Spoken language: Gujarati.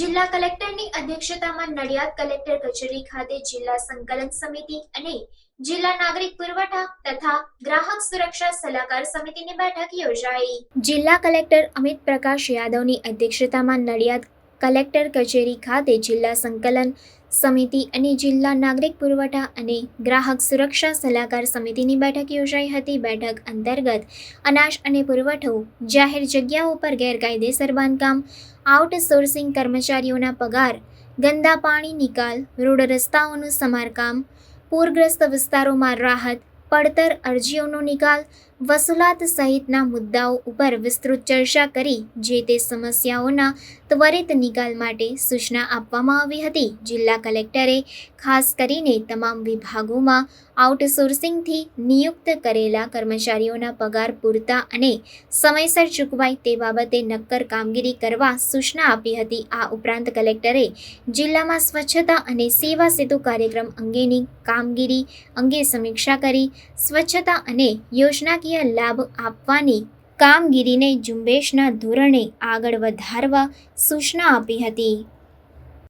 જિલ્લા કલેક્ટરની અધ્યક્ષતામાં નડિયાદ કલેક્ટર કચેરી ખાતે જિલ્લા સંકલન સમિતિ અને જિલ્લા નાગરિક પુરવઠા તથા ગ્રાહક સુરક્ષા સલાહકાર સમિતિની બેઠક યોજાઈ. જિલ્લા કલેક્ટર અમિત પ્રકાશ યાદવની અધ્યક્ષતામાં નડિયાદ કલેક્ટર કચેરી ખાતે જિલ્લા સંકલન સમિતિ અને જિલ્લા નાગરિક પુરવઠા અને ગ્રાહક સુરક્ષા સલાહકાર સમિતિની બેઠક યોજાઈ હતી. બેઠક અંતર્ગત અનાજ અને પુરવઠો, જાહેર જગ્યાઓ પર ગેરકાયદેસર બાંધકામ, આઉટસોર્સિંગ કર્મચારીઓના પગાર, ગંદા પાણી નિકાલ, રોડ રસ્તાઓનું સમારકામ, પૂરગ્રસ્ત વિસ્તારોમાં રાહત પડતર અરજીઓનો નિકાલ, વસૂલાત સહિતના મુદ્દાઓ ઉપર વિસ્તૃત ચર્ચા કરી, જે તે સમસ્યાઓના ત્વરિત નિકાલ માટે સૂચના આપવામાં આવી હતી. જિલ્લા કલેક્ટરે ખાસ કરીને તમામ વિભાગોમાં આઉટસોર્સિંગથી નિયુક્ત કરેલા કર્મચારીઓના પગાર પૂરતા અને સમયસર ચૂકવાય તે બાબતે નક્કર કામગીરી કરવા સૂચના આપી હતી. આ ઉપરાંત કલેક્ટરે જિલ્લામાં સ્વચ્છતા અને સેવા સેતુ કાર્યક્રમ અંગેની કામગીરી અંગે સમીક્ષા કરી સ્વચ્છતા અને યોજનાકીય લાભ આપવાની કામગીરીને ઝુંબેશના ધોરણે આગળ વધારવા સૂચના આપી હતી.